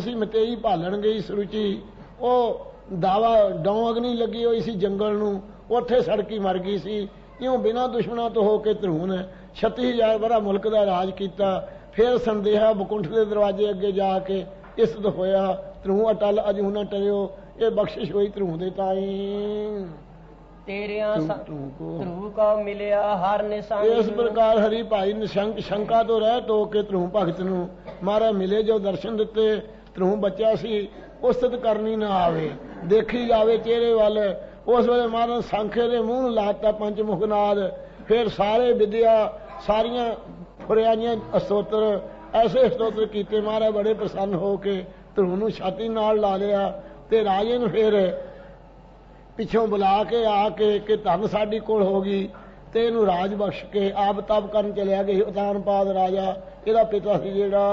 ਸੀ ਮਤੇਈ ਭਾਲਣ ਗਈ ਸਰੁਚੀ ਉਹ ਦਾਵਾ ਡੌਂ ਅਗਨੀ ਲੱਗੀ ਹੋਈ ਸੀ ਜੰਗਲ ਨੂੰ। ਉੱਥੇ ਸੜਕੀ ਮਰ ਗਈ ਸੀ। ਇਉਂ ਬਿਨਾਂ ਦੁਸ਼ਮਣਾਂ ਤੋਂ ਹੋ ਕੇ ਧਰੂਨ 36000 ਬਰਾ ਮੁਲਕ ਦਾ ਰਾਜ ਕੀਤਾ। ਫਿਰ ਸੰਦੇਹਾ ਬਕੁੰਠ ਦੇ ਦਰਵਾਜ਼ੇ ਅੱਗੇ ਜਾ ਕੇ ਇਸਤ ਹੋਇਆ, ਧਰੂ ਅਟਲ ਅਜੂ ਨਾ ਟਰਿਓ ਇਹ ਬਖਸ਼ਿਸ਼ ਹੋਈ ਧਰੂ ਦੇ ਤਾਈ। ਤੇਰਿਆਂ ਧਰੂ ਕੋ ਮਿਲਿਆ ਹਰ ਨਿਸ਼ਾਨੀ। ਇਸ ਪ੍ਰਕਾਰ ਹਰੀ ਭਾਈ ਨਿਸ਼ੰਕ ਸ਼ੰਕਾ ਤੋਂ ਰਹਿਤ ਹੋ ਕੇ ਧਰੂ ਭਗਤ ਨੂੰ ਮਹਾਰਾਜ ਮਿਲੇ ਜੋ ਦਰਸ਼ਨ ਦਿੱਤੇ ਧਰੂ ਬੱਚਾ ਸੀ ਉਸਤਤ ਕਰਨੀ ਨਾ ਆਵੇ ਦੇਖੀ ਜਾਵੇ ਚਿਹਰੇ ਵੱਲ। ਉਸ ਵੇਲੇ ਮਹਾਰਾਜ ਸੰਖੇ ਦੇ ਮੂੰਹ ਨੂੰ ਲਾਤਾ ਪੰਚਮੁਖ ਨਾਦ। ਫਿਰ ਸਾਰੇ ਵਿਦਿਆ ਸਾਰੀਆਂ ਫੁਰਿਆਈਆਂ ਅਸਤੋਤਰ ਐਸੇ ਸਤੋਤਰ ਕੀਤੇ। ਮਹਾਰਾਜ ਬੜੇ ਪ੍ਰਸੰਨ ਹੋ ਕੇ ਧਰੂ ਨੂੰ ਛਾਤੀ ਨਾਲ ਲਾ ਲਿਆ ਤੇ ਰਾਜੇ ਨੂੰ ਫਿਰ ਪਿੱਛੋਂ ਬੁਲਾ ਕੇ ਆ ਕੇ ਕਿ ਧਨ ਸਾਡੀ ਕੋਲ ਹੋ ਗਈ ਤੇ ਇਹਨੂੰ ਰਾਜ ਬਖਸ਼ ਕੇ ਆਪ ਤਪ ਕਰਨ ਚਲਿਆ ਗਿਆ ਉਤਾਨਪਾਦ ਰਾਜਾ, ਇਹਦਾ ਪਿਤਾ ਸੀ ਜਿਹੜਾ